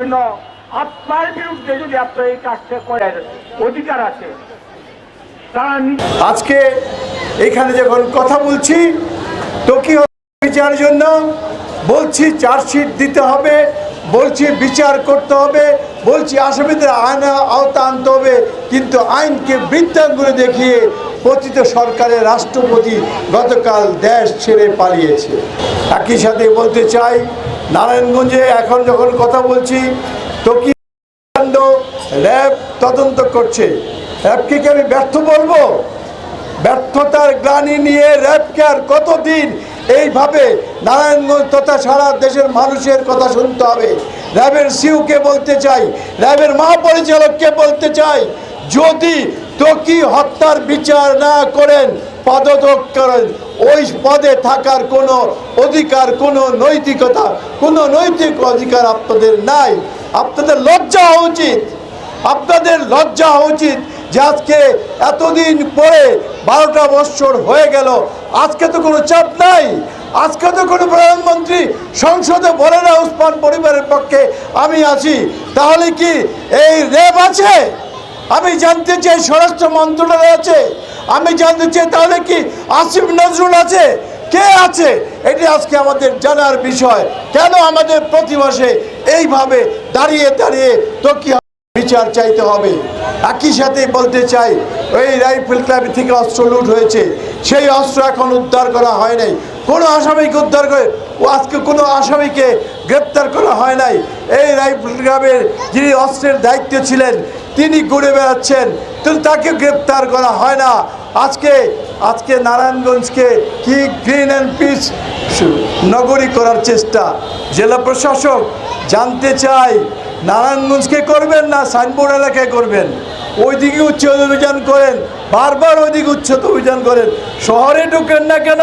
আপনার বিরুদ্ধে যদি আপনার এই কাজটা করার অধিকার আছে। আজকে এখানে যখন কথা বলছি তো কি বিচারের জন্য বলছি, চার্জশিট দিতে হবে, বলছি বিচার করতে হবে, বলছি আসামিদের আইন আওতা আনতে হবে, কিন্তু আইনকে বৃত্তাঙ্গুলে দেখিয়ে পতিত সরকারের রাষ্ট্রপতি গতকাল দেশ ছেড়ে পালিয়েছে। একই সাথে বলতে চাই নারায়ণগঞ্জে এখন যখন কথা বলছি, তো কি র্যাব তদন্ত করছে। র্যাবকে কি আমি ব্যর্থ বলব? ব্যর্থতার গ্লানি নিয়ে র্যাবকে আর কতদিন এইভাবে নারায়ণগঞ্জ তথা সারা দেশের মানুষের কথা শুনতে হবে? র্যাবের সিউকে বলতে চাই? র্যাবের মহাপরিচালককে বলতে চাই? যদি তকি হত্যার বিচার না করেন পদত্যাগ করেন। ওই পদে থাকার কোনো অধিকার, কোনো নৈতিকতা, কোনো নৈতিক অধিকার আপনাদের নাই। আপনাদের লজ্জা হওয়া উচিত। আপনাদের লজ্জা হওয়া উচিত যে আজকে এতদিন পরে বারোটা বৎসর হয়ে গেল। আজকে তো কোনো চাপ নাই। আজকে তো কোনো প্রধানমন্ত্রী সংসদে বলে না উসমান পরিবারের পক্ষে আমি আছি। তাহলে কি এই রেপ আছে? আমি জানতে চাই স্বরাষ্ট্র মন্ত্রণালয় আছে। আমি জানতে চাই তাহলে কি আসিফ নজরুল আছে? কে আছে? এটি আজকে আমাদের জানার বিষয়। কেন আমাদের প্রতিবাসে এইভাবে দাঁড়িয়ে দাঁড়িয়ে তো কি বিচার চাইতে হবে? একই সাথে বলতে চাই ওই রাইফেল ক্লাব থেকে অস্ত্র লুট হয়েছে। সেই অস্ত্র এখন উদ্ধার করা হয় নাই। কোনো আসামিকে উদ্ধার করে ও আজকে কোনো আসামিকে গ্রেপ্তার করা হয় নাই। এই রাইফেল ক্লাবের যিনি অস্ত্রের দায়িত্বে ছিলেন, তিনি ঘুরে বেড়াচ্ছেন। কিন্তু তাকে গ্রেপ্তার করা হয় না। আজকে আজকে নারায়ণগঞ্জকে কি গ্রিন অ্যান্ড পিস নগরী করার চেষ্টা? জেলা প্রশাসক জানতে চাই নারায়ণগঞ্জকে করবেন না সাইনবোর্ড এলাকায় করবেন? ওইদিকে উচ্ছেদ অভিযান করেন, বারবার ওইদিকে উচ্ছেদ অভিযান করেন। শহরে ঢুকেন না কেন?